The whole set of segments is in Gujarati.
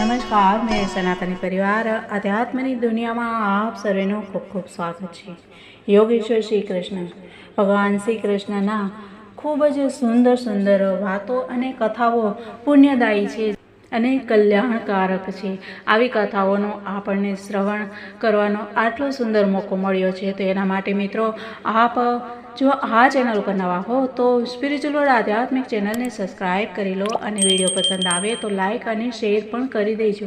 નમસ્કાર, મેં સનાતની પરિવાર આધ્યાત્મની દુનિયામાં આપ સર્વેનું ખૂબ ખૂબ સ્વાગત છે. યોગેશ્વર શ્રી કૃષ્ણ ભગવાન શ્રી કૃષ્ણના ખૂબ જ સુંદર સુંદર વાતો અને કથાઓ પુણ્યદાયી છે. અને કલ્યાણકારક છે. આવી કથાઓનો આપણને શ્રવણ કરવાનો આટલો સુંદર મોકો મળ્યો છે. તો એના માટે મિત્રો, આપ જો આ ચેનલ ઉપર નવા હો, તો સ્પિરિચ્યુઅલ આધ્યાત્મિક ચેનલને સબસ્ક્રાઈબ કરી લો અને વીડિયો પસંદ આવે તો લાઈક અને શેર પણ કરી દેજો.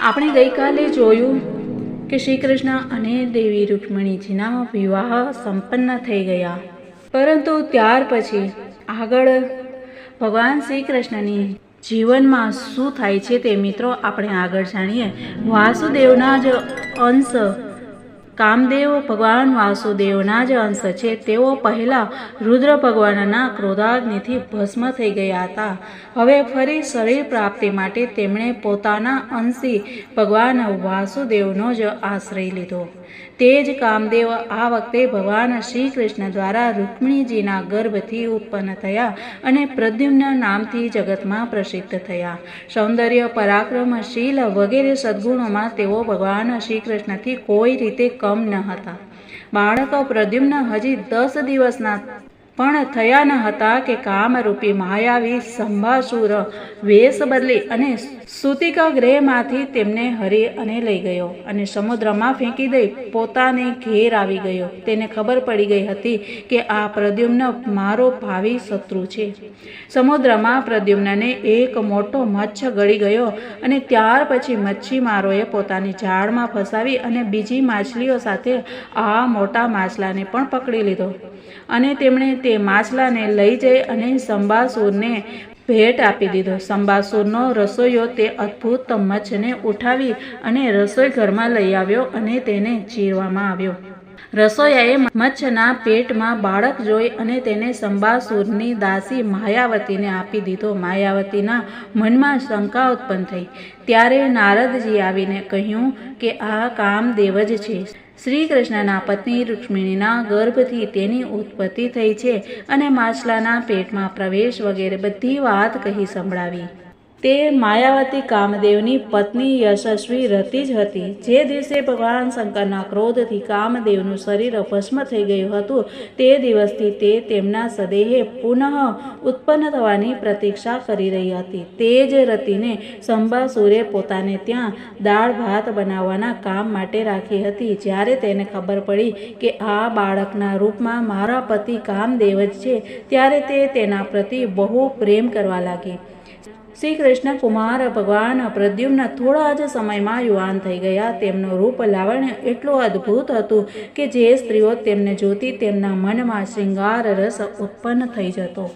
આપણે ગઈકાલે જોયું કે શ્રી કૃષ્ણ અને દેવી રૂક્મિણીજીના વિવાહ સંપન્ન થઈ ગયા. પરંતુ ત્યાર પછી આગળ ભગવાન શ્રી કૃષ્ણની જીવનમાં શું થાય છે તે મિત્રો આપણે આગળ જાણીએ. વાસુદેવના જ અંશ કામદેવ ભગવાન વાસુદેવના જ અંશ છે. તેઓ પહેલાં રુદ્ર ભગવાનના ક્રોધાગ્નિથી ભસ્મ થઈ ગયા હતા. હવે ફરી શરીર પ્રાપ્તિ માટે તેમણે પોતાના અંશી ભગવાન વાસુદેવનો જ આશ્રય લીધો. તે જ કામદેવ આ વખતે ભગવાન શ્રી કૃષ્ણ દ્વારા રૂક્મિણીજીના ગર્ભથી ઉત્પન્ન થયા અને પ્રદ્યુમ્ન નામથી જગતમાં પ્રસિદ્ધ થયા. સૌંદર્ય પરાક્રમશીલ વગેરે સદ્ગુણોમાં તેઓ ભગવાન શ્રી કૃષ્ણથી કોઈ રીતે કમ ન હતા. બાળકો પ્રદ્યુમ્ન હજી દસ દિવસના પણ થયા ન હતા કે કામરૂપી માયાવી સંભાસુર વેશ બદલી અને સૂતિકા ગ્રહમાંથી તેમને હરી અને લઈ ગયો અને સમુદ્રમાં ફેંકી દઈ પોતાને ઘેર આવી ગયો. તેને ખબર પડી ગઈ હતી કે આ પ્રદ્યુમ્ન મારો ભાવિ શત્રુ છે. સમુદ્રમાં પ્રદ્યુમ્નને એક મોટો મચ્છ ગળી ગયો અને ત્યાર પછી મચ્છીમારોએ પોતાની જાળમાં ફસાવી અને બીજી માછલીઓ સાથે આ મોટા માછલાને પણ પકડી લીધો. અને તેમણે તે માછલાને લઈ જઈ અને સંબાસુરને ભેટ આપી દીધો. સંબાસુરનો રસોઈયો તે અદ્ભુત મચ્છને ઉઠાવી અને રસોઈ ઘરમાં લઈ આવ્યો અને તેને ચીરવામાં આવ્યો. રસોયાએ મચ્છના પેટમાં બાળક જોઈ અને તેને સંબાસુરની દાસી માયાવતીને આપી દીધો. માયાવતીના મનમાં શંકા ઉત્પન્ન થઈ. ત્યારે નારદજી આવીને કહ્યું કે આ કામદેવ જ છે. શ્રી કૃષ્ણના પત્ની રુક્ષ્મિણીના ગર્ભથી તેની ઉત્પત્તિ થઈ છે અને માછલાના પેટમાં પ્રવેશ વગેરે બધી વાત કહી સંભળાવી. તે માયાવતી કામદેવની પત્ની યશસ્વી રતી જ હતી. જે દિવસે ભગવાન શંકરના ક્રોધથી કામદેવનું શરીર ભસ્મ થઈ ગયું હતું, તે દિવસથી તે તેમના સદેહે પુનઃ ઉત્પન્ન થવાની પ્રતીક્ષા કરી રહી હતી. તે જ રતિને સંબાસુરે પોતાને ત્યાં દાળ ભાત બનાવવાના કામ માટે રાખી હતી. જ્યારે તેને ખબર પડી કે આ બાળકના રૂપમાં મારા પતિ કામદેવ જ છે, ત્યારે તે તેના પ્રતિ બહુ પ્રેમ કરવા લાગી. શ્રી કૃષ્ણ કુમાર, ભગવાન પ્રદ્યુમ્ન થોડા જ સમયમાં યુવાન થઈ ગયા. તેમનું રૂપ લાવણ્ય એટલું અદ્ભુત હતું કે જે સ્ત્રીઓ તેમને જોતી તેમના મનમાં શૃંગાર રસ ઉત્પન્ન થઈ જતો.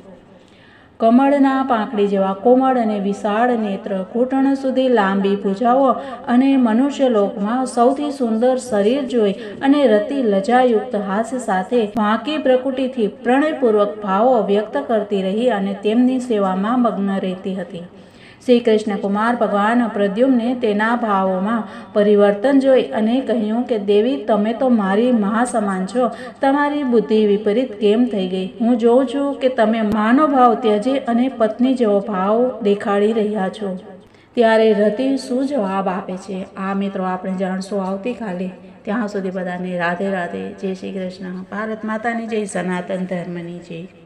કમળના પાંખડી જેવા કોમળ અને વિશાળ નેત્ર ઘૂંટણ સુધી લાંબી ભૂજાઓ અને મનુષ્યલોકમાં સૌથી સુંદર શરીર જોઈ અને રતિ લજાયુક્ત હાસ્ય સાથે વાંકી પ્રકૃતિથી પ્રણયપૂર્વક ભાવો વ્યક્ત કરતી રહી અને તેમની સેવામાં મગ્ન રહેતી હતી. શ્રી કૃષ્ણ કુમાર ભગવાન પ્રદ્યુમને તેના ભાવોમાં પરિવર્તન જોઈ અને કહ્યું કે, દેવી, તમે તો મારી મહા સમાન છો. તમારી બુદ્ધિ વિપરીત કેમ થઈ ગઈ? હું જોઉં છું કે તમે માનો ભાવ ત્યજી અને પત્ની જેવો ભાવ દેખાડી રહ્યા છો. ત્યારે રતિ શું જવાબ આપે છે? આ મિત્રો, આપણે જાણશું આવતીકાલે. ત્યાં સુધી બધાને રાધે રાધે. જય શ્રી કૃષ્ણ. ભારત માતાની જય, સનાતન ધર્મની જય.